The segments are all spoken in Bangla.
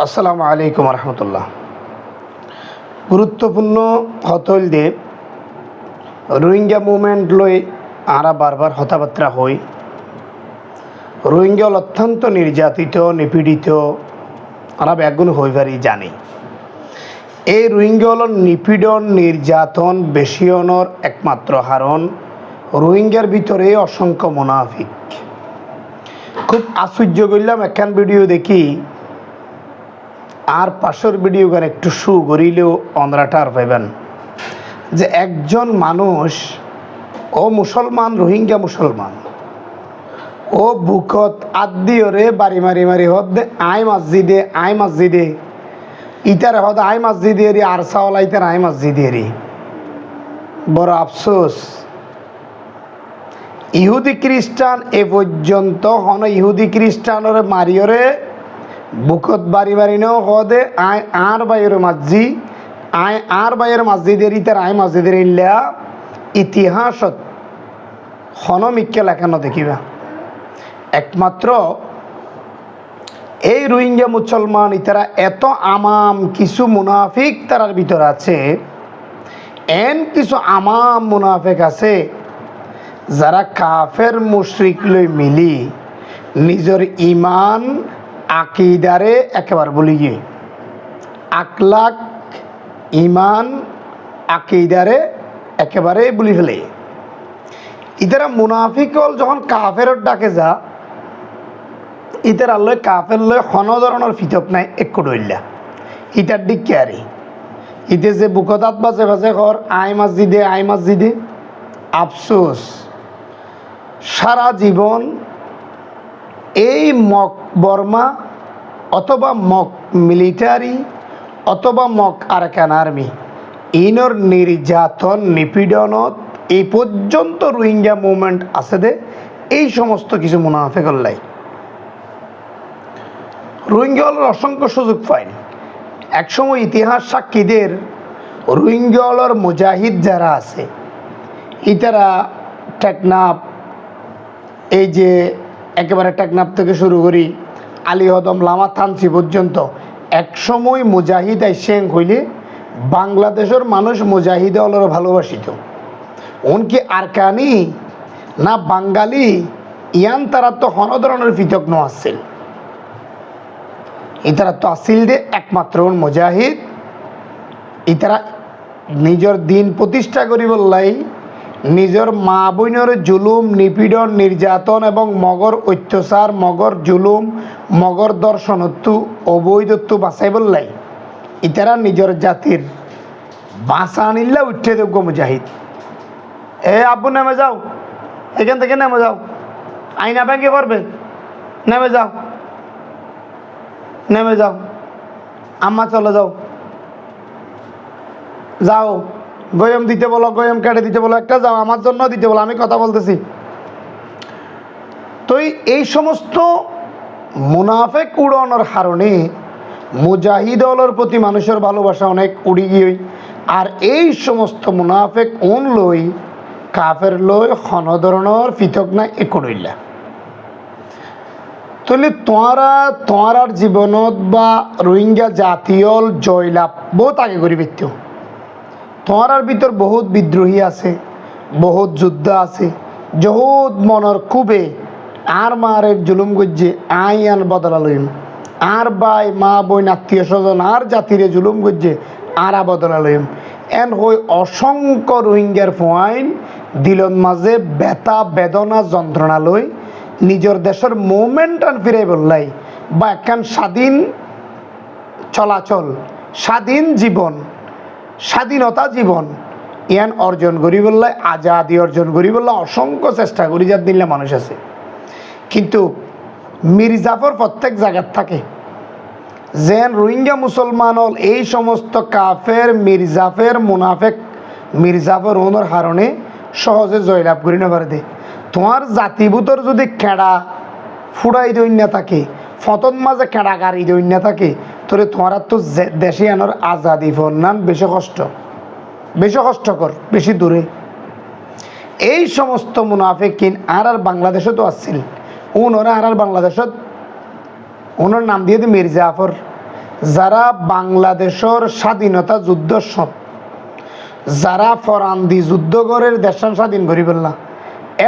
আসসালামু আলাইকুম রহমতুল্লাহ। গুরুত্বপূর্ণ হতল দিয়ে রোহিঙ্গা মুভমেন্ট লই আরা বারবার হতাবার্তা হই। রোহিঙ্গা হল অত্যন্ত নির্যাতিত, নিপীড়িত, আরা ব্যাগুন হইবারই জানি। এই রোহিঙ্গা হল নিপীড়ন, নির্যাতন বেশিয়নর একমাত্র হারণ। রোহিঙ্গার ভিতরে অসংখ্য মুনাফিক। খুব আশ্চর্য করলাম, একখান ভিডিও দেখি। আর পাশের ভিডিও গান একটু শু করিলেও অন্ধ্রাটা আর পাইবেন। যে একজন মানুষ, ও মুসলমান, রোহিঙ্গা মুসলমান, ও বুকত আদিওরে বাড়ি মারি মারি হদ দে আই মসজিদে আই মসজিদে, ইতার হদ আই মসজিদে রি আর সাওলা ইতার আই মসজিদে রি। বড় আফসোস। ইহুদি খ্রিস্টান এ পর্যন্ত হন ইহুদি খ্রিস্টানরে মারিয়রে বুকত বাড়ি বাড়ি নেও হদে আয় আর বাইয়ের মাঝি আয় আর বাইয়ের মসজিদের ইতার আয় মসজিদের ইল্লা ইতিহাসত হনমিক্কে লেখানো দেখিবা। একমাত্র এই রোহিঙ্গা মুসলমান ইতারা এত আমাম কিছু মুনাফিক তারার ভিতর আছে, এন কিছু আমাম মুনাফিক আছে যারা কাফের মুশরিক লই মিলি নিজের ইমান আকিদারে একেবারে বলি গিয়ে। আকলাক ইমান আকিদারে একেবারে বলি ফেলে। ইতারা মুনাফিক যখন কাফের ডাকে যা, ইতার আল্লয় কাফের লয় হন ধরনের ফিতক নাই, একটু ডইলা ইটার দিক কেয়ারি ইতে যে বুকতাত বাজে বাজে ঘর, আই মসজিদে আই মসজিদে। আফসোস, সারা জীবন এই মক বর্মা অথবা মক মিলিটারি অথবা মক আরকান আর্মি, ইনর নির্যাতন নিপীড়নত, এই পর্যন্ত রোহিঙ্গা মুভমেন্ট আছে দে, এই সমস্ত কিছু মুনাফে করলাই রোহিঙ্গা অসংখ্য সুযোগ পায়নি একসময় ইতিহাস সাক্ষীদের রোহিঙ্গা হলর মুজাহিদ যারা আছে ইতারা টেকনাফ, এই যে একেবারে টেকনাফ থেকে শুরু করি, আলী হদম লামা থানসি পর্যন্ত। একসময় মুজাহিদ আইসেন হইলে বাংলাদেশের মানুষ মুজাহিদ হলর ভালোবাসিত। উনকি আরকানি না বাঙালি, ইয়ান তারা তো হন ধরনের পৃথক ন আসছিল ইতারা তো আসিল দে একমাত্র মুজাহিদ। ইতারা নিজের দিন প্রতিষ্ঠা করিবলাই নিজের মা বইনের জুলুম, নিপীড়ন, নির্যাতন এবং মগর অত্যাচার, মগর জুলুম, মগর দর্শনত্বু, অবৈধত্ব বাঁচাই বললাই ইতারা নিজের জাতির বাঁচা আনিল্লা উঠে দেব মুজাহিদ। এ আব্বু, নেমে যাও। এখান থেকে নেমে যাও। আইনা ব্যাংকে করবে নেমে যাও। নেমে যাও। আম্মা চলে যাও। যাও। গয়ম দিতে বলো, গয়ম কেটে দিতে বলো, একটা যাও, আমার জন্য দিতে বলো, আমি কথা বলতেছি। তো এই- সমস্ত মুনাফেক উড়ানোর কারণে মুজাহিদ দলের প্রতি মানুষের ভালোবাসা অনেক উড়ি গিয়ে আর এই সমস্ত মুনাফেক উন লই, কাফের লই হন ধরনের পৃথক না। একড়ইলা তাহলে তোঁরা তোঁরার জীবনত বা রোহিঙ্গা জাতীয় জয়লাভ বহুত আগে করি ব্যক্তি তোঁরার ভিতর বহুত বিদ্রোহী আছে, বহুত যুদ্ধ আছে, যহুদ মনের খুবে আর মারের জুলুম গজ্জে আই আন বদলা লইম। আর বাই মা বই আত্মীয় স্বজন, আর জাতিরে জুলুম গজ্জে আর বদলা লইম। এন হই অসংখ্য রোহিঙ্গার ফোয়াইন দিলন মাঝে বেতা বেদনা, যন্ত্রণা লই নিজের দেশের মুভমেন্ট ফিরে বললাই। বা একখান স্বাধীন চলাচল, স্বাধীন জীবন স্বাধীনতা জীবন। ইয়ান অর্জন করি বললে, আজাদি অর্জন করি বললে অসংখ্য চেষ্টা করি, যার দিলে মানুষ আছে। কিন্তু মির্জাফর প্রত্যেক জায়গার থাকে। যেন রোহিঙ্গা মুসলমান হল, এই সমস্ত কাফের, মির্জাফের মুনাফেক মির্জাফর ওনার হারণে সহজে জয়লাভ করি না দে। তোমার জাতিভূতর যদি খেড়া ফুড়াই দৈন্য থাকে, ফতন মাঝে খেড়া গাড়ি দৈন্য থাকে তোরে তোমার তো দেশে আনার আজাদি ফন্নান বেশি কষ্ট। বেশি কষ্টকর বেশি দূরে। এই সমস্ত মুনাফিকিন আর আর বাংলাদেশে তো আসছিল উনরা আর আর বাংলাদেশত ওনার নাম দিয়ে মীর জাফর। যারা বাংলাদেশের স্বাধীনতা যুদ্ধ সব, যারা ফরান্দি যুদ্ধ করে দেশান স্বাধীন করি বললাম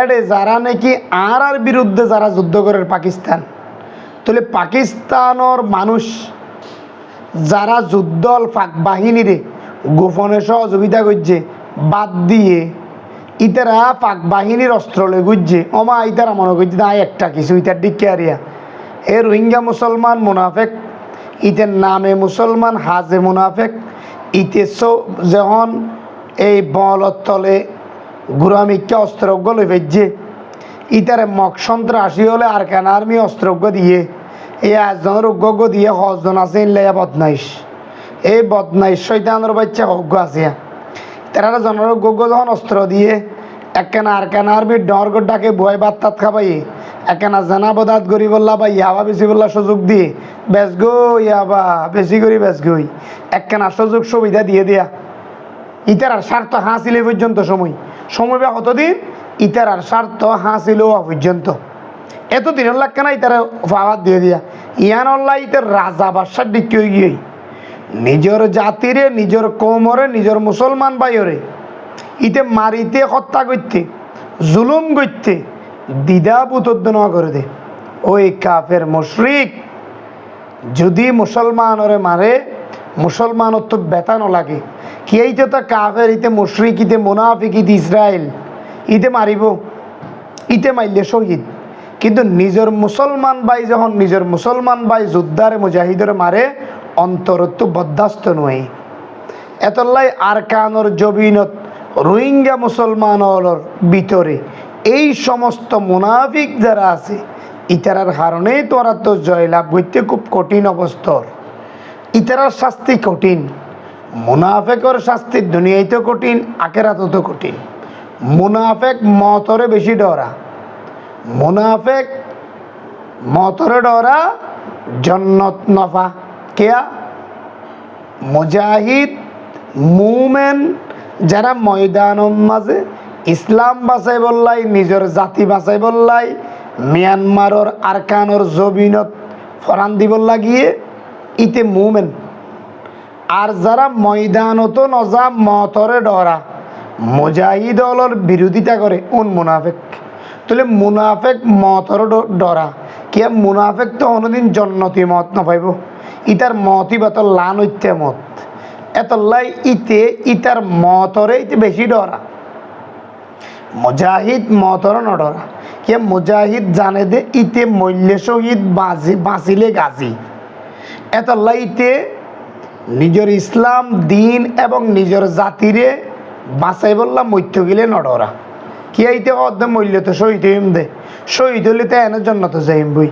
এডে যারা নাকি আর আর বিরুদ্ধে যারা যুদ্ধ করে পাকিস্তান। তাহলে পাকিস্তানের মানুষ যারা যুদ্ধল পাক বাহিনীরে গোপনে সহযোগিতা করছে বাদ দিয়ে। ইতারা পাক বাহিনীর অস্ত্র লই গুজছে। অমা ইতারা মনে করছে না একটা কিছু ইতার ডিকে আরিয়া এ রোহিঙ্গা মুসলমান মুনাফেক ইতের নামে মুসলমান হাজে মুনাফেক, ইতে যখন এই বলত তলে গুরামিকা অস্ত্রজ্ঞ লই ইতারে মক সন্ত্রাসী হলে আর কেন আর্মি অস্ত্রজ্ঞ দিয়ে। এই একজনের উগ্য দিয়ে হজন আছে ইনলাইয়া বদনাইশ এই বদনাইশ শৈতানের বাচ্চা অজ্ঞ আছে। তারা জনের উগ্য যখন অস্ত্র দিয়ে একখানা আর কেন আর্মির ডর ডাকে বয় বাত তাত খাবাই। একখানা জানা বদাত গরি বললা বা ইয়াবা বেশি বললা সুযোগ দিয়ে। বেশ গো, ইয়াবা বেশি করি বেশ গই একখানা সুযোগ সুবিধা দিয়ে দেয়া। ইতার আর স্বার্থ হাসিলে পর্যন্ত সময়। সময় বা কতদিন? ইতার আর স্বার্থ হাসিল পর্যন্ত এতদিন লাগবে না ইতার ফাওয়াত দিয়ে দিয়া? ইয়ান অল্লাহ ইতার রাজা বাদশার দিকে হয়ে গিয়ে। নিজের জাতিরে, নিজের কৌমরে, নিজের মুসলমান ভাইরে ইতে মারিতে, হত্যা করতে, জুলুম করতে দ্বিধা বুতদ্দ না করে দে। ওই কাফের মুশরিক যদি মুসলমানরে মারে মুসলমানর তো বেতানো লাগে। কি এইতে তো কাফের, ইতে মুশরিক, ইতে মুনাফিক, ইতে ইসরায়েল, ইতে মারিব, ইতে মারলে শহীদ। কিন্তু নিজের মুসলমান ভাই যখন নিজের মুসলমান ভাই যোদ্ধারে মুজাহিদের মারে, অন্তরত্ব বরদাস্ত নয়। এতলাই আর কানর জবিনত রোহিঙ্গা মুসলমানর ভিতরে এই সমস্ত মুনাফিক যারা আছে, ইতারার কারণেই তোরা তো জয়লাভ করতে খুব কঠিন অবস্থার ইতারার শাস্তি কঠিন, মুনাফেকর শাস্তি দুনিয়ায় কঠিন আকেরাত তো কঠিন। মুনাফেক মতরে বেশি ডরা। মুনাফেক, মতরে ডরা, জন্নত নফা। কেয়া? মুজাহিদ, মুমেন, যারা ময়দানের মাঝে ইসলাম বাঁচাই বললাই, নিজের জাতি বাঁচাই বললাই, মিয়ানমারর আরকানর জবিনত ফরান দিবল লাগিয়ে ইতে মুমেন। আর যারা ময়দানত নজা, মতরে ডরা, মুজাহিদ হলর বিরোধিতা করে, উন মুনাফেক। তাহলে মুনাফেক মতর ড- ডরা। কিয়া মুনাফেক তো অন্যদিন জন্নতি মত না পাইব ইতার মতই বা তোর লান ঐত্যে মত। এতলাই ইতে ইতার মতরে ইতে বেশি ডরা। মুজাহিদ মতর নডরা। কিয়া মুজাহিদ জানে দে ইতে মূল্য শহীদ বাঁচি বাঁচিলে গাজী। এতলাই ইতে নিজের ইসলাম, দিন এবং নিজের জাতিরে বাঁচাই বললাম মধ্য গেলে নডরা। কি আইতে অর্ধে মূল্য তো শহীদ হইম দে। শহীদ হইলে তো এনে জন্য তো যাইম বই।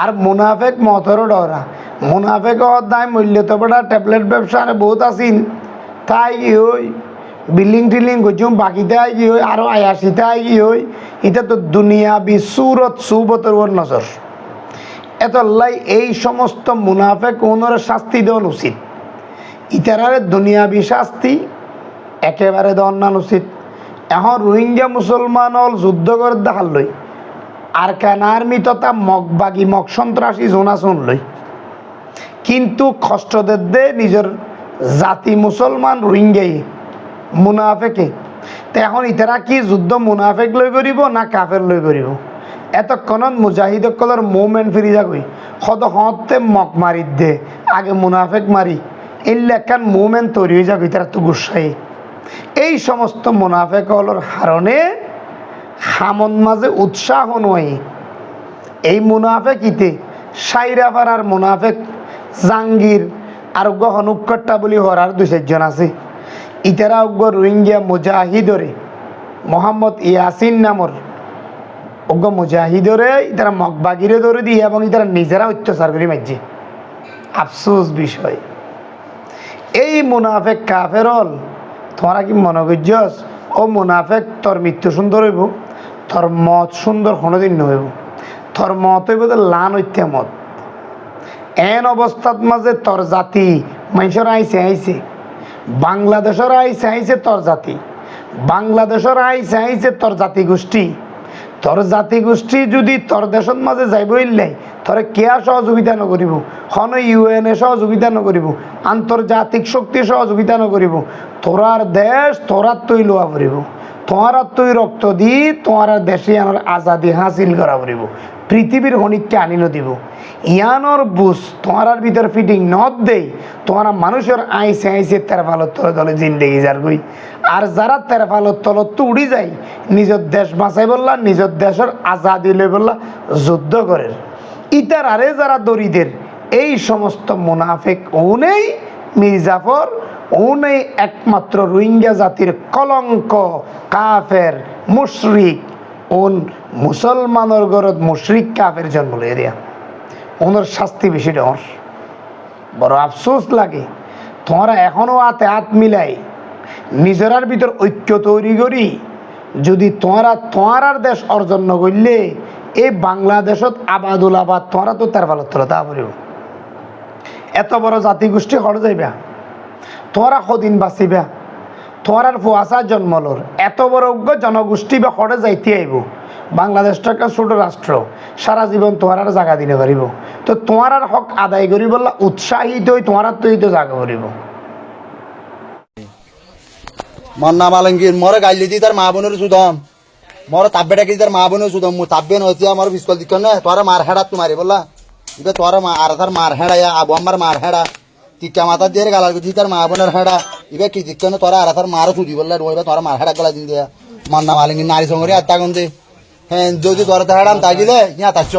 আর মুনাফেক মতরও ডরা। মুনাফেক অধ্যায় মূল্য তো বড়া, ট্যাবলেট ব্যবসা আরে বহুত আসিন তাই কি হই? বিল্ডিং টিল্ডিং করছুম বাকিতে আই কি হই? আরও আয়াসিতে আই কি হই? এটা তো দুনিয়া বি সুরত সুবতর ওর নজর। এত লাই এই সমস্ত মুনাফেক ওনার শাস্তি দেওয়ান উচিত। ইতারারে দুনিয়াবি শাস্তি, একেবারে দেওয়ান উচিত। এখন রোহিঙ্গা মুসলমান হল যুদ্ধ করে দেখাল লই। আর কেন আর্মি তথা মগবাগি মগ সন্ত্রাসী জোনা লই। কিন্তু কষ্টদের দে নিজের জাতি মুসলমান রোহিঙ্গাই মুনাফেকে। তো এখন ইতারা কি যুদ্ধ মুনাফেক লই করিব না কাফের লই করিব এতক্ষণত মুজাহিদসকলৰ মুভমেণ্ট ফিৰি যাগৈ। সদ হওঁতে মক মাৰি দে, আগে মুনাফেক মাৰি এইলে একখান মুভমেণ্ট তৈরি হয়ে যাগৈ তারা তো গুসাই। এই সমস্ত মুনাফেকলৰ হাৰণে হামন মাঝে উৎসাহ নয়। এই মুনাফেক ইতে সাইরাফারার মুনাফেক, জাঙ্গির আর গহন উৎকট্টা বলি হরার দুই চারজন আছে। ইতারা উগ্র রোহিঙ্গিয়া মুজাহিদরে, মোহাম্মদ ইয়াসিন নামর অজ্ঞ মুজাহিদরে ইতারা মগবাগিরে ধরে দিয়ে এবং ইতারা নিজেরা অত্যাচার করে মারছে আফসোস বিষয়। এই মুনাফেক কাফেরল তোমরা কি মনে করছস ও মুনাফেক, তোর মৃত্যু সুন্দর হইব, তোর মত সুন্দর কোনোদিন নহইব। তোর মত হইব তো লান হইতে মত। এন অবস্থাত মাঝে তোর জাতি, মানুষের আইসে আইসে বাংলাদেশের আইসে আইসে তোর জাতি। বাংলাদেশের আইসে আইসে তোর জাতি গোষ্ঠী তোর জাতি গোষ্ঠী যদি তোর দেশের মাঝে যাইব ইল্লাই থরে কেয়া সহযোগিতা নকরিব হন ইউএনএ সহযোগিতা নকরিব আন্তর্জাতিক শক্তি সহযোগিতা নকরিব তোরার দেশ তোরার তৈ লোয়া পড়িব তোমার তৈ রক্ত দি তোমার দেশে আনার আজাদি হাসিল করা পড়িব পৃথিবীর হনিককে আনিল দিব ইয়ানোর বুঝ তোমার ভিতর ফিটিং নদ দেই তোমার মানুষের আইসে আইসে তেরা ফালত তলে তলে জিন্দেগি যার গই আর যারা তেরা ফালত তলত তো উড়ি যায় নিজের দেশ বাঁচাই বললা নিজের দেশের আজাদি লই বললা যুদ্ধ করে ইতার আরে যারা দরিদের, এই সমস্ত মুনাফেক ও নেই মির্জাফর ও নেই একমাত্র রোহিঙ্গা জাতির কলঙ্ক, কাফের, মুশরিক। ওন মুসলমানের ঘরত মুশরিক, কাফের জন্ম লইয়া দিয়া। ওনার শাস্তি বেশি ডর বড় আফসোস লাগে। তোমরা এখনও হাতে হাত মিলাই নিজেরার ভিতর ঐক্য তৈরি করি। যদি তোমরা তোমার দেশ অর্জন নকরলে এই বাংলাদেশত আবাদুল আবাদ তোমরা তো তার ভালো তোলা, তা পড়িব এত বড় জাতিগোষ্ঠী হড় যাইবা? তোমরা সদিন বাঁচিবা? তোমার ফুয়াশা জন্মলোর এত বড় অজ্ঞ জনগোষ্ঠী বা হড়ে যাইতে আইব বাংলাদেশটা একটা ছোট রাষ্ট্র সারা জীবন তোমার জায়গা দিতে পারিব তো তোমার হক আদায় করি বললা উৎসাহিত হই তোমার তৈরি তো জায়গা করিব মন্না মালঙ্গীর মরে গাইলি দি তার মা বোনের সুদম। মর তাব্বে ডাকি তার মা বোনের সুদম মু তাব্বে নতি আমার বিস্কল দিক না তোরা মার হেড়া তোমারে বললা? ইবে তোরা মা আর তার মার হেড়া ইয়া আবু আমার মার হেড়া টিকা মাথা দিয়ে গালার গুজি তার মা বোনের হেড়া ইবে কি দিক না তোরা আর তার মার সুদি বললা রইবা তোরা মার হেড়া গলা দিন দিয়া। মন্না মালঙ্গীর নারী সঙ্গে আত্মা গন্ধে। হ্যাঁ যদি তোরা তো হেড়াম তাগিলে ইয়া তাচ্ছ।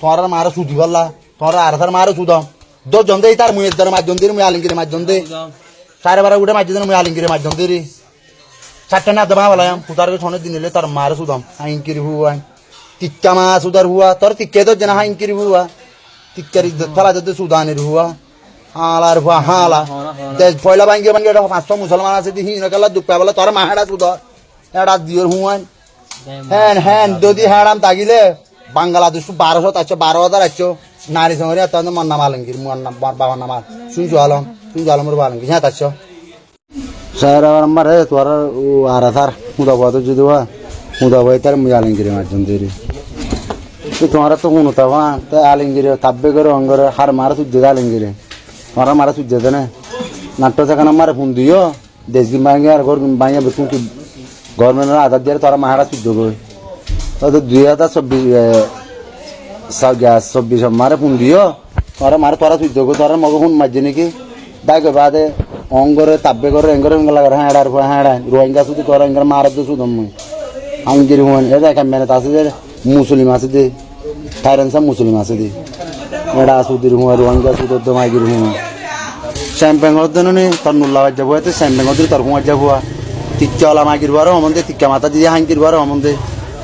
তোরা মার সুদি বললা তোরা আর তার মার সুদম দো জন্দে তার মুয়ের দ্বারা মাধ্যম দিয়ে মুই আলিঙ্গির মাধ্যম দিয়ে। সাড়ে বারো উঠে মাধ্যম দিয়ে মুই আলিঙ্গির মাধ্যম দিয়ে চারটে না দেবা বলাম পুতার ছনে দিনলে তার মার সুদাম। হাইঙ্কির হুয়া টিক্কা মা সুদার হুয়া তোর টিক্কে তো জানা হাইঙ্কির হুয়া টিক্কার ইজ্জত ফলা যদি সুদানের হুয়া হালার হুয়া হালা। পয়লা ভাঙ্গি ভাঙ্গি এটা পাঁচশো মুসলমান আছে দি, হিন কালা দুপা বলে, তোর মাহেড়া সুদর। এটা দিওর হুয়ান হ্যান হ্যান যদি হ্যাঁড়াম তাগিলে বাংলাদেশ বারোশো তাচ্ছ, বারো হাজার আচ্ছ। নারী সঙ্গে এত মন্না মালঙ্গির, মন্না বাবার নামার শুনছু আলম? শুনছু আলমর বালঙ্গির হ্যাঁ তাচ্ছ। স্যার আমার তোর আর থার মুদা বাদ যদি হওয়া মুদা বাই তার মুই আলিঙ্গিরি মারজন তৈরি তোমার তো কোনো তাবা তাই আলিঙ্গিরি তাব্বে করে অঙ্গরে হার মারা সুজ্জে দে আলিঙ্গিরি তোমার মারা সুজ্জে দে না নাট্য সেখানে আমার ফোন দিও দেশ দিন ভাঙে আর ঘর ভাঙে বেতন কি গভর্নমেন্টের আধার দিয়ে তোরা মাহারা সুজ্জ গই তো দুই হাজার চব্বিশ চব্বিশ মারে ফোন দিও তোরা মারে তোরা সুজ্জ গই তোরা মগে ফোন মারছে নাকি দাই কই বাদে অঙ্গরে তাব্বে করে, এঙ্গরে এঙ্গলা করে হ্যাঁ আর হ্যাঁ রোহিঙ্গা শুধু তোরা এঙ্গর মারা তো শুধু মুই। আঙ্গির হুন এ দেখ মেনে আছে যে মুসলিম আছে দে সব মুসলিম আছে দে। এডা সুদির হুয়া, রোহিঙ্গা শুধু তো মাইগির হুন শ্যাম্পেঙ্গর দিন নি তোর নুল্লা বাজ যাব এতে শ্যাম্পেঙ্গর দিন তোর হুয়া যাব টিক্কা ওলা মাইগির বারো অমন্দে টিক্কা মাথা দিয়ে হাঙ্কির বারো অমন্দে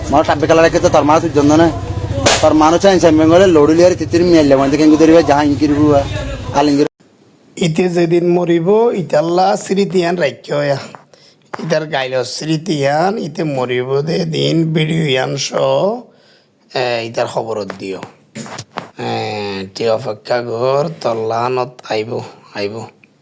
আমার টাব্বে খেলা রেখে তো, তোর মা জন্য না। তোর মানুষ চাই শ্যাম্পেঙ্গলে লড়ুলি আর তিতির মিয়াইলে মধ্যে কেঙ্গু ধরিবা যাহা হাঙ্কির হুয়া। আলিঙ্গির ইতে যেদিন মরিব ইতাল্লা স্মৃতিহান রাখ্য হয়া। ইতার গাইল স্মৃতিহান, ইতে মরিব দে দিন ভিডিও ইয়ান সহ ইতার খবরত দিও অপেক্ষা ঘর তল্লাহানত আইব আইব।